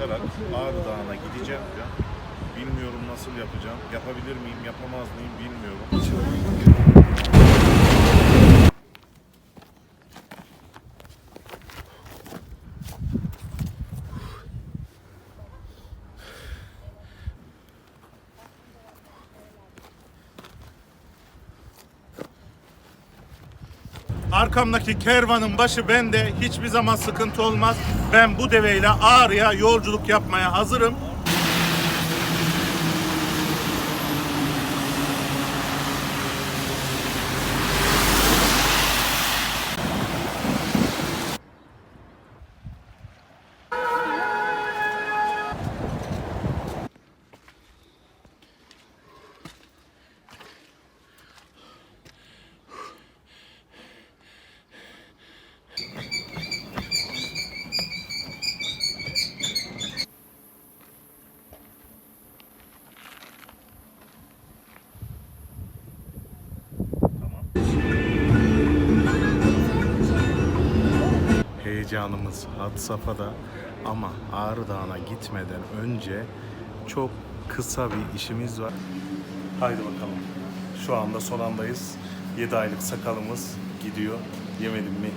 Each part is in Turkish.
aşarak Ağrı Dağı'na gideceğim. Bilmiyorum nasıl yapacağım. Yapabilir miyim, yapamaz mıyım bilmiyorum. Arkamdaki kervanın başı bende. Hiçbir zaman sıkıntı olmaz. Ben bu deveyle Ağrı'ya yolculuk yapmaya hazırım. Heyecanımız had safhada ama Ağrı Dağı'na gitmeden önce çok kısa bir işimiz var. Haydi bakalım. Şu anda son andayız. 7 aylık sakalımız gidiyor. Yemedim mi?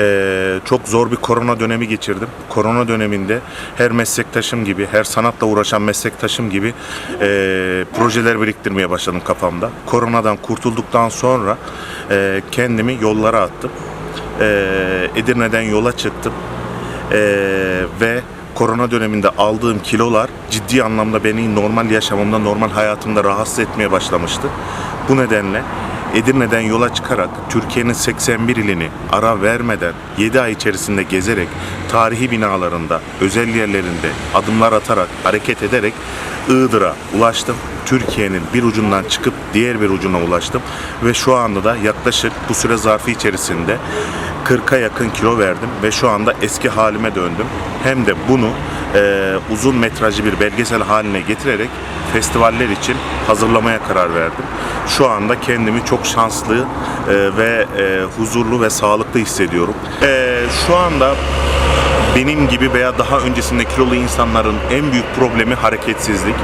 Ee, çok zor bir korona dönemi geçirdim. Korona döneminde her meslektaşım gibi, her sanatla uğraşan meslektaşım gibi e, projeler biriktirmeye başladım kafamda. Koronadan kurtulduktan sonra e, kendimi yollara attım. E, Edirne'den yola çıktım. E, ve korona döneminde aldığım kilolar ciddi anlamda beni normal yaşamımda, normal hayatımda rahatsız etmeye başlamıştı. Bu nedenle Edirne'den yola çıkarak Türkiye'nin 81 ilini ara vermeden 7 ay içerisinde gezerek tarihi binalarında, özel yerlerinde adımlar atarak, hareket ederek Iğdır'a ulaştım. Türkiye'nin bir ucundan çıkıp diğer bir ucuna ulaştım ve şu anda da yaklaşık bu süre zarfı içerisinde 40'a yakın kilo verdim ve şu anda eski halime döndüm. Hem de bunu e, uzun metrajlı bir belgesel haline getirerek festivaller için hazırlamaya karar verdim. Şu anda kendimi çok şanslı e, ve e, huzurlu ve sağlıklı hissediyorum. E, şu anda benim gibi veya daha öncesinde kilolu insanların en büyük problemi hareketsizlik.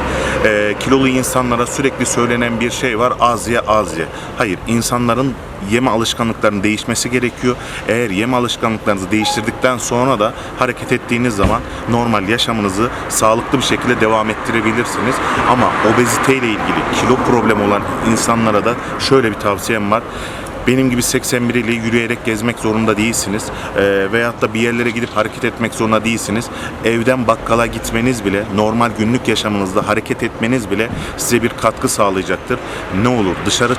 Ee, kilolu insanlara sürekli söylenen bir şey var az ye az ye. Hayır insanların yeme alışkanlıklarının değişmesi gerekiyor. Eğer yeme alışkanlıklarınızı değiştirdikten sonra da hareket ettiğiniz zaman normal yaşamınızı sağlıklı bir şekilde devam ettirebilirsiniz. Ama obezite ile ilgili kilo problemi olan insanlara da şöyle bir tavsiyem var. Benim gibi 81 ili yürüyerek gezmek zorunda değilsiniz. Ee, veyahut da bir yerlere gidip hareket etmek zorunda değilsiniz. Evden bakkala gitmeniz bile, normal günlük yaşamınızda hareket etmeniz bile size bir katkı sağlayacaktır. Ne olur dışarı